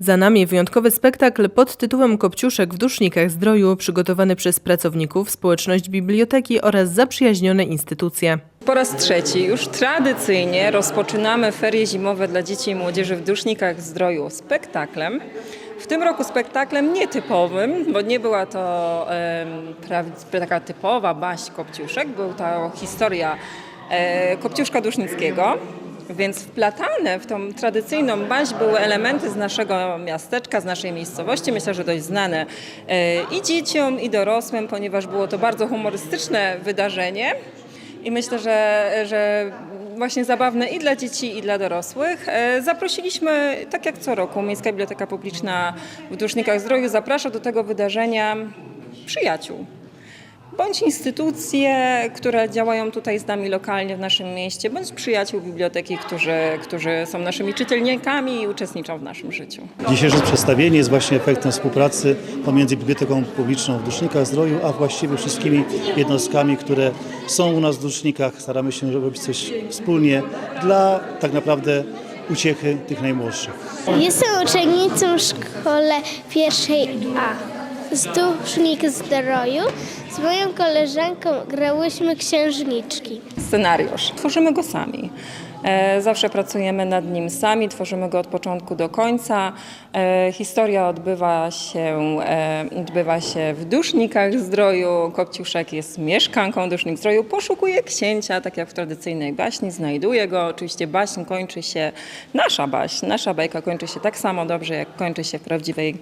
Za nami wyjątkowy spektakl pod tytułem Kopciuszek w Dusznikach Zdroju, przygotowany przez pracowników, społeczność biblioteki oraz zaprzyjaźnione instytucje. Po raz trzeci, już tradycyjnie rozpoczynamy ferie zimowe dla dzieci i młodzieży w Dusznikach Zdroju spektaklem. W tym roku spektaklem nietypowym, bo nie była to pra- taka typowa baść Kopciuszek, był to historia e, Kopciuszka Dusznickiego. Więc wplatane w tą tradycyjną baść były elementy z naszego miasteczka, z naszej miejscowości, myślę, że dość znane e, i dzieciom, i dorosłym, ponieważ było to bardzo humorystyczne wydarzenie. I myślę, że, że właśnie zabawne i dla dzieci, i dla dorosłych. E, Zaprosiliśmy, tak jak co roku, Miejska Biblioteka Publiczna w Dusznikach Zdroju zaprasza do tego wydarzenia przyjaciół. Bądź instytucje, które działają tutaj z nami lokalnie w naszym mieście, bądź przyjaciół biblioteki, którzy, którzy są naszymi czytelnikami i uczestniczą w naszym życiu. Dzisiejsze przedstawienie jest właśnie efektem współpracy pomiędzy Biblioteką Publiczną w Dusznikach Zdroju, a właściwie wszystkimi jednostkami, które są u nas w Dusznikach. Staramy się robić coś wspólnie dla tak naprawdę uciechy tych najmłodszych. Jestem uczennicą w szkole pierwszej A. Z Dusznik Zdroju z moją koleżanką grałyśmy księżniczki. scenariusz. Tworzymy go sami. E, Zawsze pracujemy nad nim sami, tworzymy go od początku do końca. E, Historia odbywa się, e, odbywa się w Dusznikach Zdroju. Kopciuszek jest mieszkanką Dusznik Zdroju, poszukuje księcia, tak jak w tradycyjnej baśni, znajduje go. Oczywiście baśń kończy się, nasza baśń, nasza bajka kończy się tak samo dobrze, jak kończy się w prawdziwej,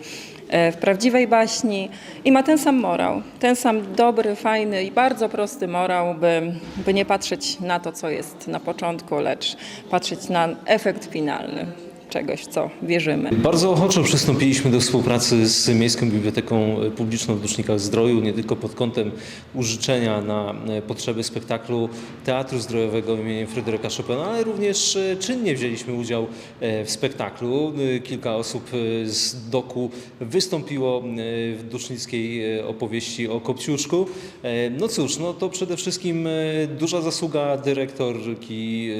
w prawdziwej baśni i ma ten sam morał, ten sam dobry, fajny i bardzo prosty morał, by, by nie patrzeć na to, co jest na początku, lecz patrzeć na efekt finalny czegoś, co wierzymy. Bardzo ochoczo przystąpiliśmy do współpracy z Miejską Biblioteką Publiczną w Dusznikach Zdroju, nie tylko pod kątem użyczenia na e, potrzeby spektaklu Teatru Zdrojowego imieniem Fryderyka Chopina, ale również e, czynnie wzięliśmy udział e, w spektaklu. Kilka osób z doku wystąpiło w dusznickiej e, opowieści o Kopciuszku. No cóż, no to przede wszystkim duża zasługa dyrektorki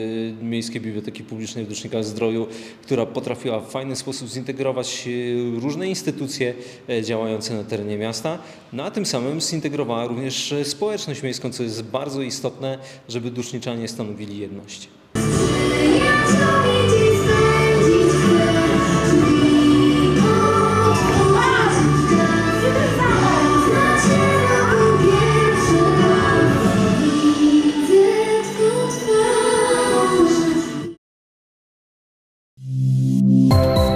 Miejskiej Biblioteki Publicznej w Dusznikach Zdroju, która potrafiła w fajny sposób zintegrować e, różne instytucje e, działające na terenie miasta, no a tym samym zintegrowała również e, społeczność miejską, co jest bardzo istotne, żeby duszniczanie stanowili jedność. you.